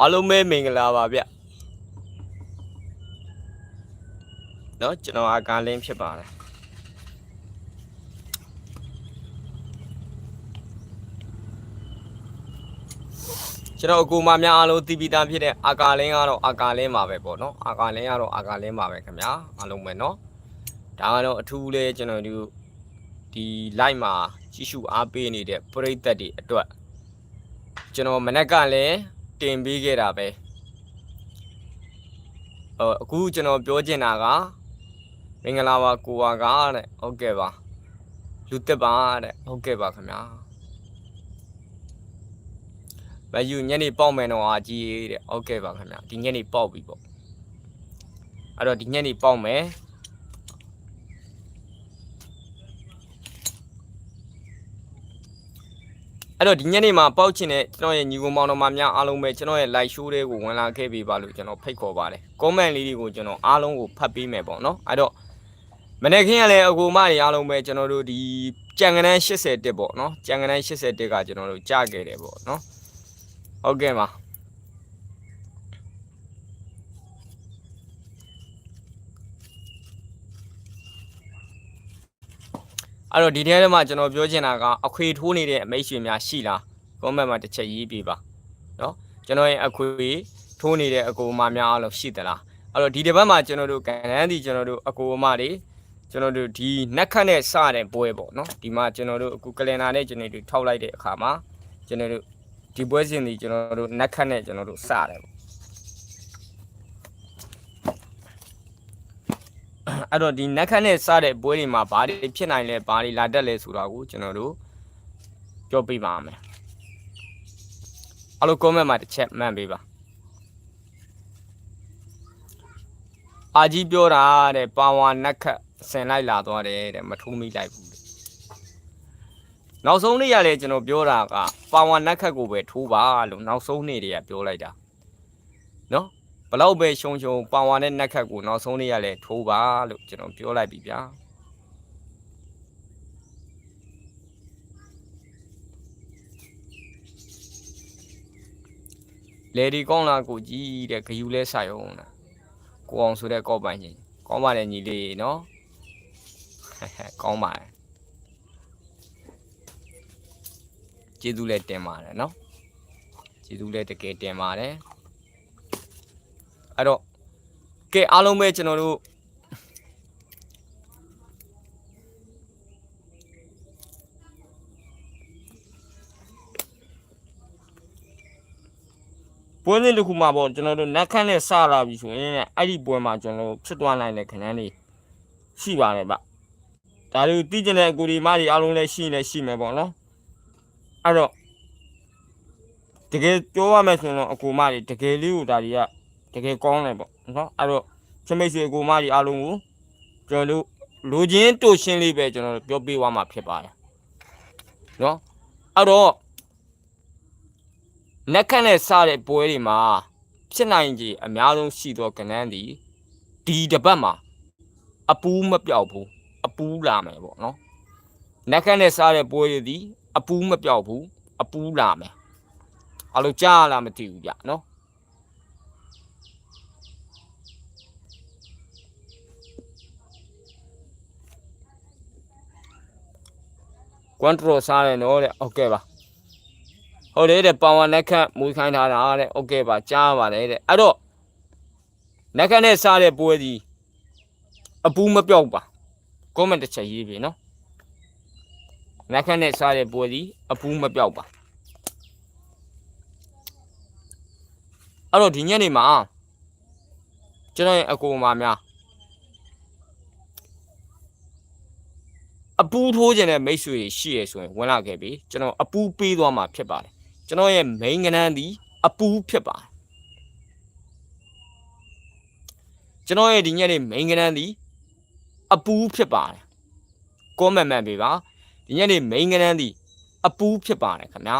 အားလုံးပဲမင်္ဂလာပါဗျเนาะကျွန်တော်အကာလင်းဖြစ်ပါတယ်ကျွန်တော်အကူမများအားလုံးတည်ပြီးသားဖြစ်တဲ့အာကာလင်းကတော့အာကာလင်းပါပဲပေါ့နော်အာကာလင်းကတော့အာကာလင်းပါပဲခင်ဗျာအားလုံးပဲเนาะဒါကတော့အထူးလေးကျွန်တော်တို့ဒီ live မှာကြည့်ရှုအားပေးနေတဲ့ပရိသတ်တွေအတွက်ကျွန်တော်မနေ့ကလည်း တင်ပေးခဲ့တာပဲဟိုအခုကျွန်တော်ပြောချင်တာကမင်္ဂလာပါကိုပါကတဲ့ဟုတ်ကဲ့ပါလူတက်ပါတဲ့ဟုတ်ကဲ့ပါခင်ဗျာမယူညနေပေါက်မယ်တော့အာကြီးတဲ့ဟုတ်ကဲ့ပါခင်ဗျာဒီညနေပေါက်ပြီပေါ့အဲ့တော့ဒီညနေပေါက်မယ် အဲ့တော့ဒီညနေမှာပေါက်ချင်တဲ့ကျွန်တော်ရဲ့ညီကောင်မောင်တော်မများအားလုံးပဲကျွန်တော်ရဲ့ live show တွေကိုဝင်လာခဲ့ပေးပါလို့ကျွန်တော်ဖိတ်ခေါ်ပါတယ် comment လေးတွေကိုကျွန်တော်အားလုံးကိုဖတ်ပေးမယ်ပေါ့နော်အဲ့တော့မနေ့ကင်းကလည်းအကူမတွေအားလုံးပဲကျွန်တော်တို့ဒီကြံကနန်း80တက်ပေါ့နော်ကြံကနန်း80တက်ကကျွန်တော်တို့ကြားခဲ့တယ်ပေါ့နော်ဟုတ်ကဲ့ပါ အဲ့တော့ဒီထဲမှာကျွန်တော်ပြောချင်တာကအခွေထိုးနေတဲ့အမိတ်ရှင်များရှိလား comment မှာတစ်ချက်ရေးပေးပါနော်ကျွန်တော်ရဲ့အခွေထိုးနေတဲ့အကူအမများအားလုံးရှိသလားအဲ့တော့ဒီတစ်ပတ်မှာကျွန်တော်တို့ကဏ္ဍဒီကျွန်တော်တို့အကူအမတွေကျွန်တော်တို့ဒီနက်ခတ်နဲ့စတဲ့ပွဲပေါ့နော်ဒီမှာကျွန်တော်တို့အခုကလန်ဒါနဲ့ကျွန်တော်တို့ထောက်လိုက်တဲ့အခါမှာကျွန်တော်တို့ဒီပွဲစဉ်ဒီကျွန်တော်တို့နက်ခတ်နဲ့ကျွန်တော်တို့စတယ်ပေါ့ အဲ့တော့ဒီနက်ခတ်နဲ့စတဲ့ပွဲတွေမှာဘာတွေဖြစ်နိုင်လဲဘာတွေလာတတ်လဲဆိုတာကိုကျွန်တော်တို့ပြောပြပါမယ်အားလုံး comment မှာတစ်ချက်မှန်ပေးပါအာကြီးပြောတာတဲ့ပါဝါနက်ခတ်ဆင်လိုက်လာသွားတယ်တဲ့မထိုးမိလိုက်ဘူးတဲ့နောက်ဆုံးနေ့ရလဲကျွန်တော်ပြောတာကပါဝါနက်ခတ်ကိုပဲထိုးပါလို့နောက်ဆုံးနေ့တွေကပြောလိုက်တာနော် ဘလောက်ပဲရှုံရှုံပါဝါနဲ့နက်ခတ်ကိုနောက်ဆုံးနေ့ရလဲထိုးပါလို့ကျွန်တော်ပြောလိုက်ပြီဗျာလေဒီကောင်းလာကိုကြီးတဲ့ဂယူလဲဆိုင်အောင်လားကိုအောင်ဆိုတဲ့ကောက်ပိုင်ချင်းကောင်းပါလေညီလေးနော်ဟဲ့ဟဲ့ကောင်းပါတယ်ကျေးဇူးလည်းတင်ပါတယ်နော်ကျေးဇူးလည်းတကယ်တင်ပါတယ် အဲ့တော့ကဲအားလုံးပဲကျွန်တော်တို့ပွဲစဉ်တစ်ခုမှာပေါ့ကျွန်တော်တို့နက်ခန့်နဲ့စလာပြီဆိုရင်အဲ့ဒီပွဲမှာကျွန်တော်တို့ဖြစ်သွားနိုင်တဲ့ခဏန်းလေးရှိပါတယ်ဗျဒါတွေသိကျင်တဲ့အကူဒီမတွေအားလုံးလည်းရှိနေရှိမယ်ပေါ့နော်အဲ့တော့တကယ်ပြောရမယ်ဆိုရင်တော့အကူမတွေတကယ်လေးကိုဒါတွေက တကယ်ကောင်းတယ်ပေါ့နော်အဲ့တော့ချမိတ်ဆွေအကူမတွေအားလုံးကိုကျွန်တော်တို့လူချင်းတို့ရှင်းလေးပဲကျွန်တော်တို့ပြောပြသွားမှာဖြစ်ပါတယ်နော်အဲ့တော့နက်ခတ်နဲ့စတဲ့ပွဲတွေမှာဖြစ်နိုင်ကြီးအများဆုံးရှိသောကဏ္ဍန်းဒီဒီတစ်ပတ်မှာအပူးမပြောက်ဘူးအပူးလာမယ်ပေါ့နော်နက်ခတ်နဲ့စတဲ့ပွဲတွေဒီအပူးမပြောက်ဘူးအပူးလာမယ်အလိုကြားလာမသိဘူးဗျနော် ကွန်ထရိုစားတယ်နော်တဲ့ဟုတ်ကဲ့ပါဟုတ်တယ်တဲ့ပါဝါလက်ခတ်မူခိုင်းထားတာတဲ့ဟုတ်ကဲ့ပါကြားပါတယ်တဲ့အဲ့တော့လက်ခတ်နဲ့စားတဲ့ပွဲစီအပူမပြောက်ပါ comment တစ်ချက်ရေးပြီနော်လက်ခတ်နဲ့စားတဲ့ပွဲစီအပူမပြောက်ပါအဲ့တော့ဒီညနေမှာကျွန်တော်ရဲ့အကူအမများ အပူးထိုးခြင်းတဲ့မိတ်ဆွေတွေရှိရဆိုရင်ဝင်လာခဲ့ပြီကျွန်တော်အပူးပေးသွားမှာဖြစ်ပါတယ်ကျွန်တော်ရဲ့ main ကဏ္ဍသည်အပူဖြစ်ပါတယ်ကျွန်တော်ရဲ့ဒီညနေ main ကဏ္ဍသည်အပူဖြစ်ပါတယ် comment မှန်ပေးပါဒီညနေ main ကဏ္ဍသည်အပူဖြစ်ပါတယ်ခင်ဗျာ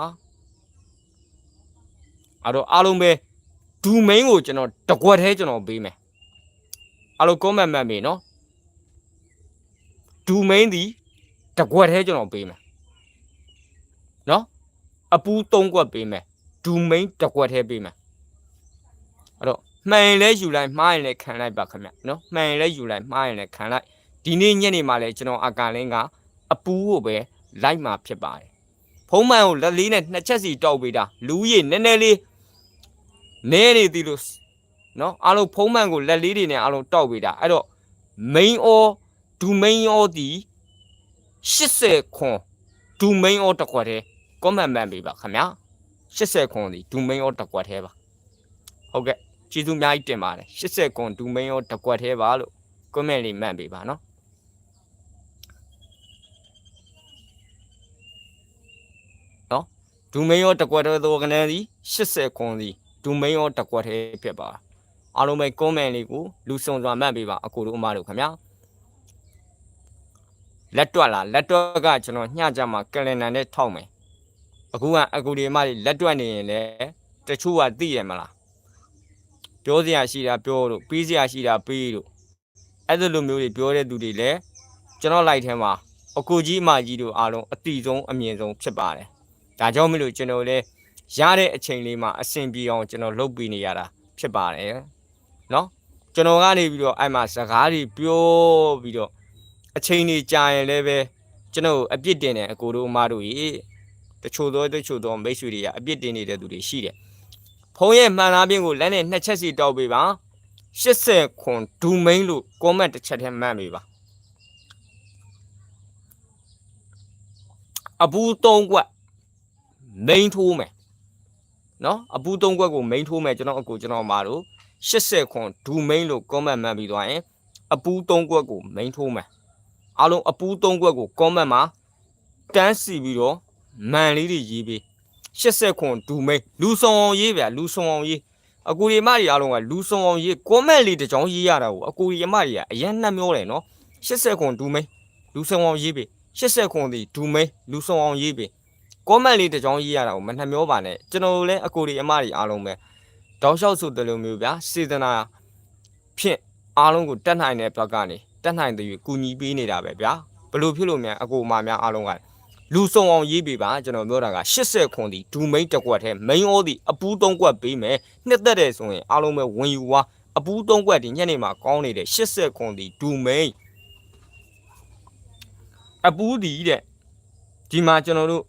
အဲ့တော့အားလုံးပဲဒူ main ကိုကျွန်တော်တကွက်သေးကျွန်တော်ပေးမယ်အားလုံး comment မှန်ပေးနော်ဒူ main သည် တကွက်သေးကျွန်တော်ပေးမယ်နော်အပူး၃ကွက်ပေးမယ်ဒူမိန်တစ်ကွက်ထဲပေးမယ်အဲ့တော့မှန်ရင်လည်းယူလိုက်မှားရင်လည်းခံလိုက်ပါခင်ဗျနော်မှန်ရင်လည်းယူလိုက်မှားရင်လည်းခံလိုက်ဒီနေ့ညနေမှာလည်းကျွန်တော်အကန်လင်းကအပူကိုပဲလိုက်မှာဖြစ်ပါတယ်ဖုံးမှန်ကိုလက်လေးနဲ့နှစ်ချက်စီတောက်ပေးတာလူကြီးနည်းနည်းလေးနဲနေသည်လို့နော်အားလုံးဖုံးမှန်ကိုလက်လေးတွေနဲ့အားလုံးတောက်ပေးတာအဲ့တော့ main or ဒူ main or ဒီ 80ခွန်ဒူ main or တစ်ခွက်တည်း comment မှန်ပေးပါခင်ဗျာ80ခွန်ဒီဒူ main or တစ်ခွက်တည်းပါဟုတ်ကဲ့ကျေးဇူးအများကြီးတင်ပါတယ်80ခွန်ဒူ main or တစ်ခွက်တည်းပါလို့ comment လေးမှန်ပေးပါနော်နော်ဒူ main or တစ်ခွက်တည်းသောကနေဒီ80ခွန်ဒီဒူ main or တစ်ခွက်တည်းဖြစ်ပါအားလုံးပဲ comment လေးကိုလူစုံစွာမှတ်ပေးပါအကိုတို့အမတို့ခင်ဗျာ လက်တွက်လားလက်တွက်ကကျွန်တော်ညကြမှာကလန်ဒာနဲ့ထောက်မယ်အခုကအကူဒီအမတွေလက်တွက်နေရင်လည်းတချို့ကသိရမလားပြောစရာရှိတာပြောလို့ပြီးစရာရှိတာပြီးလို့အဲ့ဒီလိုမျိုးတွေပြောတဲ့သူတွေလည်းကျွန်တော်လိုက်ထဲမှာအကူကြီးအမကြီးတို့အားလုံးအတိဆုံးအမြင့်ဆုံးဖြစ်ပါတယ်ဒါကြောင့်မလို့ကျွန်တော်လည်းရတဲ့အချိန်လေးမှာအဆင်ပြေအောင်ကျွန်တော်လုပ်ပြီးနေရတာဖြစ်ပါတယ်နော်ကျွန်တော်ကနေပြီးတော့အဲ့မှာစကားတွေပြောပြီးတော့ အချိန်ကြီးကြာရင်လည်းပဲကျွန်တော်အပြစ်တင်တယ်အကိုတို့အမတို့ကြီးတချို့သောတချို့သောမိတ်ဆွေတွေကအပြစ်တင်နေတဲ့သူတွေရှိတယ်ဖုန်းရဲ့မှန်လားပြင်းကိုလက်နဲ့နှစ်ချက်စီတောက်ပေးပါ80ခွန်ဒူမိန်လို့ comment တစ်ချက်ထဲမှတ်ပေးပါအပူသုံးကွက်မိန်ထိုးမယ်နော်အပူသုံးကွက်ကိုမိန်ထိုးမယ်ကျွန်တော်အကိုကျွန်တော်အမတို့80ခွန်ဒူမိန်လို့ comment မှတ်ပြီးသွားရင်အပူ3ကွက်ကိုမိန်ထိုးမယ် အားလုံးအပူ3ကွက်ကို comment မှာတန်းစီပြီးတော့မန်လေးတွေရေးပေး80ခွန်ဒူမိန်လူဆောင်အောင်ရေးဗျာလူဆောင်အောင်ရေးအကူရီမတွေအားလုံးကလူဆောင်အောင်ရေး comment လေးတစ်ကြောင်းရေးရတာကိုအကူရီမတွေကအရင်နှက်မျောတယ်နော်80ခွန်ဒူမိန်လူဆောင်အောင်ရေးပေး80ခွန်ဒီဒူမိန်လူဆောင်အောင်ရေးပေး comment လေးတစ်ကြောင်းရေးရတာကိုမနှက်မျောပါနဲ့ကျွန်တော်တို့လည်းအကူရီအမတွေအားလုံးပဲတောက်လျှောက်ဆိုတယ်လို့မျိုးဗျာစေတနာဖြင့်အားလုံးကိုတက်နိုင်တဲ့ဘက်ကနေ တက်နိုင်တဲ့ကူညီပေးနေတာပဲဗျာဘလို့ဖြစ်လို့မြန်အကူအမများအားလုံးကလူစုံအောင်ရေးပေးပါကျွန်တော်ပြောတာက80ခွန်ဒီဒူမိန်တစ်ကွက်ထဲ main all ဒီအပူး3ကွက်ပေးမယ်နှစ်သက်တယ်ဆိုရင်အားလုံးပဲဝင်ယူသွားအပူး3ကွက်ဒီညနေမှာကောင်းနေတဲ့80ခွန်ဒီဒူမိန်အပူးဒီတဲ့ဒီမှာကျွန်တော်တို့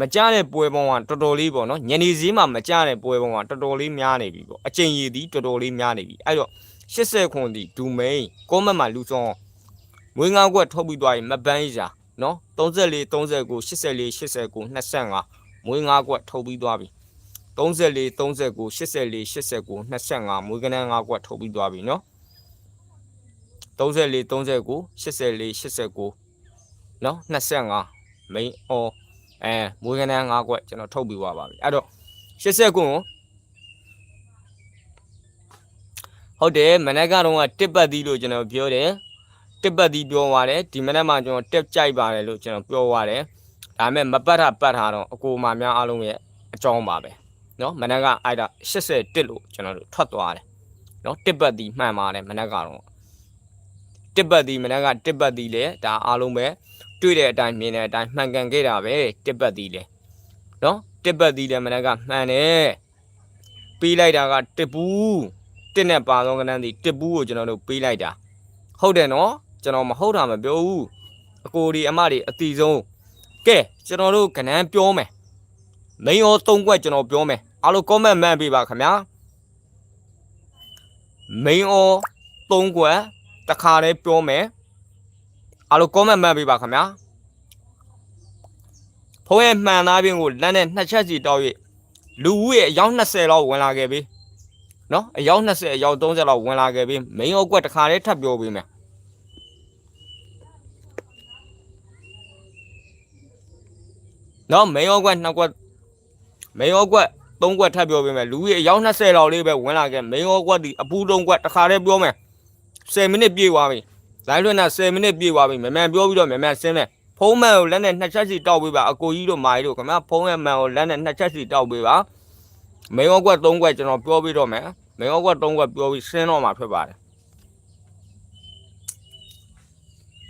မကြတဲ့ပွဲပေါင်းကတော်တော်လေးပေါ့နော်ညနေစည်းမှာမကြတဲ့ပွဲပေါင်းကတော်တော်လေးများနေပြီပေါ့အချိန်ရည်သည်တော်တော်လေးများနေပြီအဲ့တော့ 80ခွန်ဒီဒူမိန်ကောမတ်မှာလူဆောင်မွေးငါးခွက်ထုတ်ပြီးသွားရင်မပန်းရာနော်34 39 84 89 25မွေးငါးခွက်ထုတ်ပြီးသွားပြီ34 39 84 89 25မွေးကနန်းငါးခွက်ထုတ်ပြီးသွားပြီနော်34 39 84 89နော်25မိန်အော်အဲမွေးကနန်း၅ကွက်ကျွန်တော်ထုတ်ပြီးသွားပါပြီအဲ့တော့80ကွန်း ဟုတ်တယ်မနက်ကတော့တစ်ပတ်သီးလို့ကျွန်တော်ပြောတယ်တစ်ပတ်သီးပြောသွားတယ်ဒီမနက်မှကျွန်တော်တက်ကြိုက်ပါတယ်လို့ကျွန်တော်ပြောသွားတယ်ဒါပေမဲ့မပတ်တာပတ်တာတော့အကိုမများအားလုံးရဲ့အကြောင်းပါပဲเนาะမနက်ကအဲ့ဒါ80တစ်လို့ကျွန်တော်တို့ထွက်သွားတယ်เนาะတစ်ပတ်သီးမှန်ပါတယ်မနက်ကတော့တစ်ပတ်သီးမနက်ကတစ်ပတ်သီးလေဒါအားလုံးပဲတွေ့တဲ့အတိုင်းမြင်တဲ့အတိုင်းမှန်ကန်ခဲ့တာပဲတစ်ပတ်သီးလေနော်တစ်ပတ်သီးလေမနက်ကမှန်တယ်ပေးလိုက်တာကတစ်ဘူး တစ်နဲ့ပါသောကဏ္ဍသီးတစ်ဘူးကိုကျွန်တော်တို့ပေးလိုက်တာဟုတ်တယ်နော်ကျွန်တော်မဟုတ်တာမပြောဘူးအကိုဒီအမတွေအတီဆုံးကဲကျွန်တော်တို့ကဏ္ဍပြောမယ်မိန်ရော၃ကွက်ကျွန်တော်ပြောမယ်အားလုံး comment မှန်ပေးပါခင်ဗျာမိန်ရော၃ကွက်တခါတည်းပြောမယ်အားလုံး comment မှတ်ပေးပါခင်ဗျာဖုန်းရဲ့မှန်သားပြင်ကိုလက်နဲ့နှစ်ချက်စီတောက်၍လူဦးရဲ့အယောက်20လောက်ဝင်လာခဲ့ပြီ နော်အယောက်20အယောက်30လောက်ဝင်လာခဲ့ပြီမိန်အုပ်ကွက်တစ်ခါတည်းထပ်ပြောပေးမယ်နော်မိန်အုပ်ကွက်နှစ်ကွက်မိန်အုပ်ကွက်သုံးကွက်ထပ်ပြောပေးမယ်လူကြီးအယောက်20လောက်လေးပဲဝင်လာခဲ့မိန်အုပ်ကွက်ဒီအပူတုံးကွက်တစ်ခါတည်းပြောမယ်10မိနစ်ပြည့်သွားပြီလိုင်းလွှင့်တာ10မိနစ်ပြည့်သွားပြီမြန်မြန်ပြောပြီးတော့မြန်မြန်ဆင်းမယ်ဖုံးမှန်ကိုလက်နဲ့နှစ်ချက်စီတောက်ပေးပါအကိုကြီးတို့မာကြီးတို့ခင်ဗျာဖုံးရဲ့မှန်ကိုလက်နဲ့နှစ်ချက်စီတောက်ပေးပါမင်းရောကွက်၃ကွက်ကျွန်တော်ပြောပြီးတော့မယ် မင်းရောကွက်၃ကွက်ပြောပြီးဆင်းတော့မှာဖြစ်ပါတယ်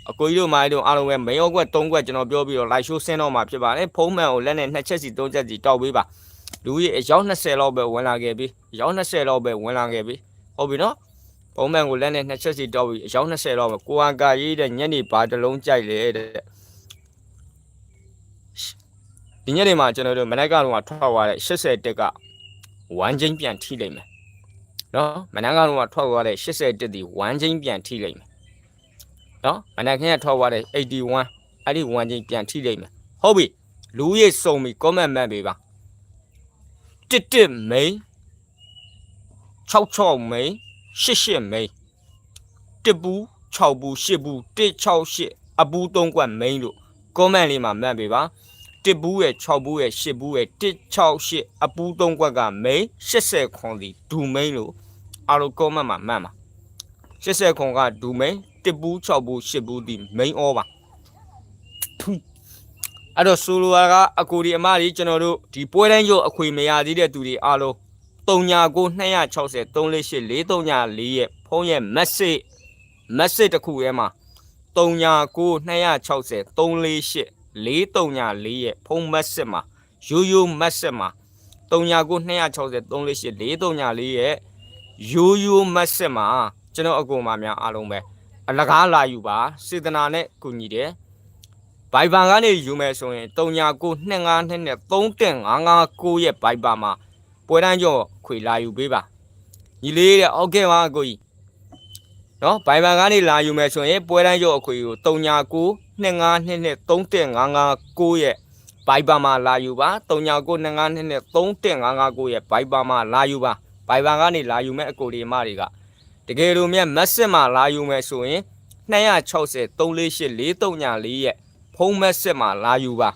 အကိုကြီးတို့မာကြီးတို့အားလုံးပဲမင်းရောကွက်၃ကွက်ကျွန်တော်ပြောပြီးတော့လိုက်ရှိုးဆင်းတော့မှာဖြစ်ပါတယ်ဖုံးမှန်ကိုလက်နဲ့နှစ်ချက်စီ၃ချက်စီတောက်ပေးပါလူကြီးအယောက်20လောက်ပဲဝင်လာခဲ့ပြီအယောက်20လောက်ပဲဝင်လာခဲ့ပြီဟုတ်ပြီနော်ပုံမှန်ကိုလက်နဲ့နှစ်ချက်စီတောက်ပြီးအယောက်20လောက်ပဲကိုဟာကာရေးတဲ့ညနေပါတစ်လုံးကြိုက်လေတဲ့ဒီညနေမှာကျွန်တော်တို့မနက်ကတော့ထွက်သွားတဲ့80တက်ကဝမ်းချင်းပြန်ထိလိုက်မယ် နော်မနက်ကတော့ထွက်သွားတဲ့80တက်ဒီဝမ်းချင်းပြန်ထိလိုက်မယ်နော်မနက်ခင်းကထွက်သွားတဲ့81အဲ့ဒီဝမ်းချင်းပြန်ထိလိုက်မယ်ဟုတ်ပြီလူကြီးစုံပြီ comment မှတ်ပေးပါတစ်တစ်မိန်66မိန်88မိန်တစ်ဘူး6ဘူး8ဘူး168အဘူး3ကွက်မိန်လို့ comment လေးမှာမှတ်ပေးပါတစ်ဘူးရဲ့6ဘူးရဲ့8ဘူးရဲ့168အပူး3ကွက်ကမိန်80ခွန်စီဒူမိန်လို့ အားလုံး comment မှာမှတ်ပါ80ခွန်ကဒူမိန်တစ်ဘူး6ဘူး8ဘူးဒီမိန်ဩပါအဲ့တော့ဆိုလိုတာကအကိုဒီအမကြီးကျွန်တော်တို့ဒီပွဲတိုင်းရုပ်အခွေမရသေးတဲ့သူတွေအားလုံး39 260 348 434ရဲ့ဖုန်းရဲ့ message message တစ်ခုထဲမှာ39 260 348 434ရဲ့ဖုန်းမက်စစ်မှာရိုးရိုးမက်စစ်မှာ39 260 348 434ရဲ့ ရိုးရိုးမက်စစ်မှာကျွန်တော်အကူမများအားလုံးပဲအလကားလာယူပါစေတနာနဲ့ကူညီတယ်ဘိုင်ဘာကနေယူမယ်ဆိုရင်39 252နဲ့3.559ရဲ့ဘိုင်ဘာမှာပွဲတန်းကျော်ခွေလာယူပေးပါညီလေးတဲ့ဟုတ်ကဲ့ပါအကိုကြီးနော်ဘိုင်ဘာကနေလာယူမယ်ဆိုရင်ပွဲတန်းကျော်အခွေကို39 2522နဲ့3.559ရဲ့ဘိုင်ဘာမှာလာယူပါ3992နဲ့3.559ရဲ့ဘိုင်ဘာမှာလာယူပါ ဘိုင်ဘာကနေလာယူမဲ့အကိုဒီမတွေကတကယ်လို့မြတ်မက်စစ်မှာလာယူမယ်ဆိုရင်260 348 434ရဲ့ဖုံးမက်စစ်မှာလာယူပါ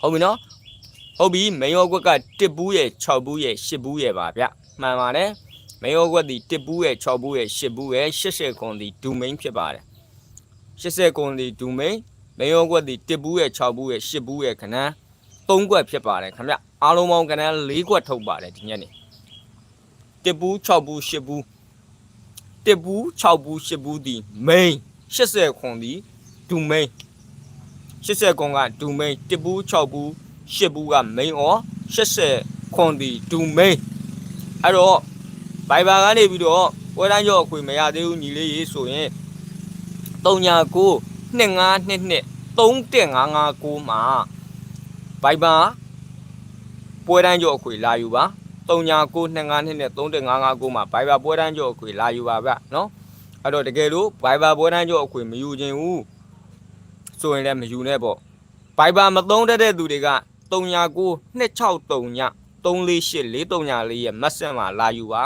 ဟုတ်ပြီနော်ဟုတ်ပြီမေယောကွက်က1ဘူးရဲ့6ဘူးရဲ့10ဘူးရဲ့ပါဗျမှန်ပါတယ်မေယောကွက်ဒီ1ဘူးရဲ့6ဘူးရဲ့10ဘူးရဲ့80ခွန်ဒီဒူမိန်ဖြစ်ပါတယ်80ကွန်ဒီဒူမိန်မေယောကွက်ဒီ1ဘူးရဲ့6ဘူးရဲ့10ဘူးရဲ့ခဏန်း3ကွက်ဖြစ်ပါတယ်ခင်ဗျအားလုံးပေါင်းခဏန်း4ကွက်ထုတ်ပါတယ်ဒီညနေ 1ဘူး6ဘူး10ဘူး1ဘူး6ဘူး10ဘူးဒီမိန်80ခွန်ဒီဒူမိန်80ကွန်ကဒူမိန်1ဘူး6ဘူး10ဘူးကမိန်အော်80ခွန်ဒီဒူမိန်အဲ့တော့ဘိုင်ဘာကနေပြီးတော့ဝဲတန်းကျော်အခွေမရသေးဘူးညီလေးရေဆိုရင်39 2522 3159မှာဘိုင်ဘာပွဲတန်းကျော်အခွေလာယူပါ 39 2522နဲ့3159မှာဘိုင်ဘာပွဲတန်းကျော်အခွေလာယူပါဗျနော်အဲ့တော့တကယ်လို့ဘိုင်ဘာပွဲတန်းကျော်အခွေမယူခြင်းဘူးဆိုရင်လည်းမယူနဲ့ပေါ့ဘိုင်ဘာမသုံးတတ်တဲ့သူတွေက39 263ည348 434ရဲ့မက်ဆန်မှာလာယူပါ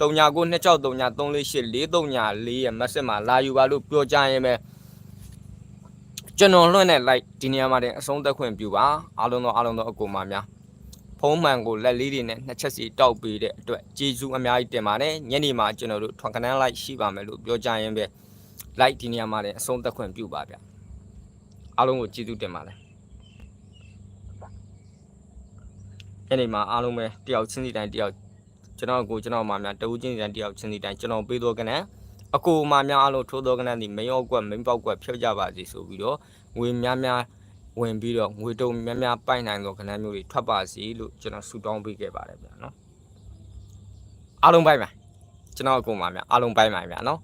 39 263 348 434ရဲ့မက်ဆစ်မှာလာယူပါလို့ပြောကြရင်ပဲကျွန်တော်လွှင့်တဲ့ like ဒီနေရာမှာတင်အဆုံးသက်ခွင့်ပြုပါအားလုံးသောအားလုံးသောအကူမများ ဖုံးမှန်ကိုလက်လေးတွေနဲ့နှစ်ချက်စီတောက်ပေးတဲ့အတွက်ကျေးဇူးအများကြီးတင်ပါတယ်ညနေမှာကျွန်တော်တို့ထွန်ကနန်း like ရှိပါမယ်လို့ပြောကြရင်ပဲ like ဒီနေရာမှာတင်အဆုံးသက်ခွင့်ပြုပါဗျအားလုံးကိုကျေးဇူးတင်ပါတယ်ညနေမှာအားလုံးပဲတယောက်ချင်းစီတိုင်းတယောက်ကျွန်တော်ကိုကျွန်တော်မှများတဦးချင်းစီတိုင်းတယောက်ချင်းစီတိုင်းကျွန်တော်ပေးတော့ကနန်းအကိုမှများအားလုံးထိုးတော့ကနန်းဒီမင်းရောကွက်မင်းပေါက်ကွက်ဖြုတ်ကြပါစီဆိုပြီးတော့ငွေများများ ဝင်ပြီးတော့ငွေတုံများများပိုက်နိုင်တော့ကနန်းမျိုးတွေထွက်ပါစီလို့ကျွန်တော်ဆုတောင်းပေးခဲ့ပါတယ်ဗျာနော်အားလုံးပိုက်ပါကျွန်တော်အကိုမှများအားလုံးပိုက်ပါဗျာနော်